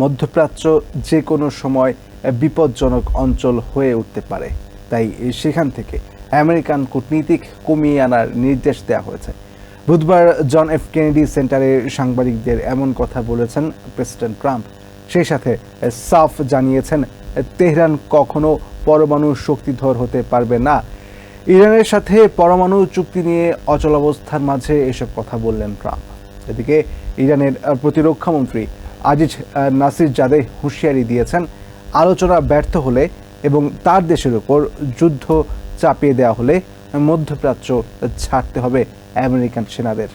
মধ্যপ্রাচ্য যে কোনো সময় বিপজ্জনক অঞ্চল হয়ে উঠতে পারে। তাই সেখান থেকে আমেরিকান কূটনীতিক কমিয়ে আনার নির্দেশ দেওয়া হয়েছে। বুধবার জন এফ কেনেডি সেন্টারে সাংবাদিকদের এমন কথা বলেছেন প্রেসিডেন্ট ট্রাম্প। সেই সাথে সাফ জানিয়েছেন, তেহরান কখনো পরমাণু শক্তিধর হতে পারবে না। ইরানের সাথে পরমাণু চুক্তি নিয়ে অচলাবস্থার মাঝে এসব কথা বললেন ট্রাম্প। এদিকে ইরানের প্রতিরক্ষামন্ত্রী আজিজ নাসির জাদে হুঁশিয়ারি দিয়েছেন, আলোচনা ব্যর্থ হলে এবং তার দেশের ওপর যুদ্ধ চাপিয়ে দেওয়া হলে মধ্যপ্রাচ্য ছাড়তে হবে আমেরিকান সেনাদের।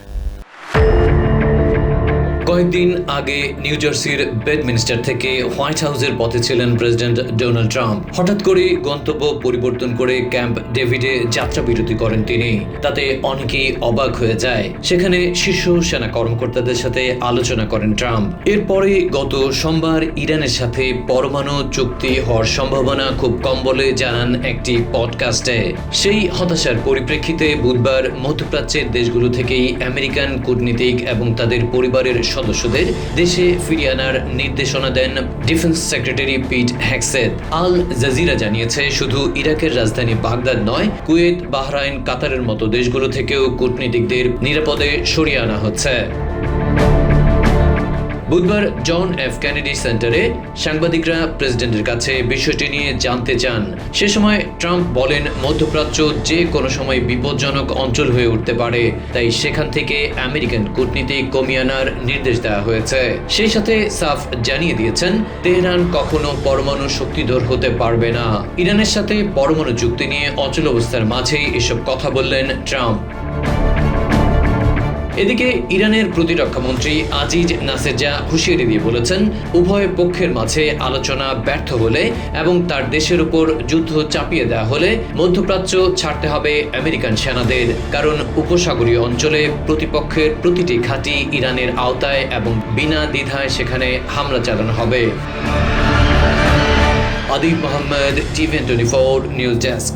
কয়েকদিন আগে নিউ জার্সির বেডমিনিস্টার থেকে হোয়াইট হাউসের পথে ছিলেন প্রেসিডেন্ট ডোনাল্ড ট্রাম্প। হঠাৎ করে গন্তব্য পরিবর্তন করে ক্যাম্প ডেভিডে যাত্রা বিরতি করেন তিনি। তাতে অনেকেই অবাক হয়ে যায়। সেখানে শীর্ষ সেনা কর্মকর্তাদের সাথে আলোচনা করেন ট্রাম্প। এরপরে গত সোমবার ইরানের সাথে পরমাণু চুক্তি হওয়ার সম্ভাবনা খুব কম বলে জানান একটি পডকাস্টে। সেই হতাশার পরিপ্রেক্ষিতে বুধবার মধ্যপ্রাচ্যের দেশগুলো থেকেই আমেরিকান কূটনীতিক এবং তাদের পরিবারের সদস্যদের দেশে ফিরিয়ে আনার নির্দেশনা দেন defence secretary Pete Hegseth. Al Jazeera জানিয়েছে, শুধু ইরাকের রাজধানী বাগদাদ নয়, কুয়েত, বাহরাইন, কাতারের মতো দেশগুলো থেকেও কূটনীতিকদের নিরাপদে সরিয়ে আনা হচ্ছে। বুধবার জন এফ ক্যানেডি সেন্টারে সাংবাদিকরা প্রেসিডেন্টের কাছে বিষয়টি নিয়ে জানতে চান। সে সময় ট্রাম্প বলেন, মধ্যপ্রাচ্য যে কোনো সময় বিপজ্জনক অঞ্চল হয়ে উঠতে পারে, তাই সেখান থেকে আমেরিকান কূটনীতি কমিয়ে আনার নির্দেশ দেওয়া হয়েছে। সেই সাথে সাফ জানিয়ে দিয়েছেন, তেহরান কখনো পরমাণু শক্তিধর হতে পারবে না। ইরানের সাথে পরমাণু চুক্তি নিয়ে অচল অবস্থার মাঝেই এসব কথা বললেন ট্রাম্প। এদিকে ইরানের প্রতিরক্ষা মন্ত্রী আজিজ নাসেজা হুঁশিয়ারি দিয়ে বলেছেন, উভয় পক্ষের মাঝে আলোচনা ব্যর্থ হলে এবং তার দেশের উপর যুদ্ধ চাপিয়ে দেওয়া হলে মধ্যপ্রাচ্য ছাড়তে হবে আমেরিকান সেনাদের, কারণ উপসাগরীয় অঞ্চলে প্রতিপক্ষের প্রতিটি ঘাঁটি ইরানের আওতায় এবং বিনা দ্বিধায় সেখানে হামলা চালানো হবে। Adib Mohammad TVN twenty four news desk.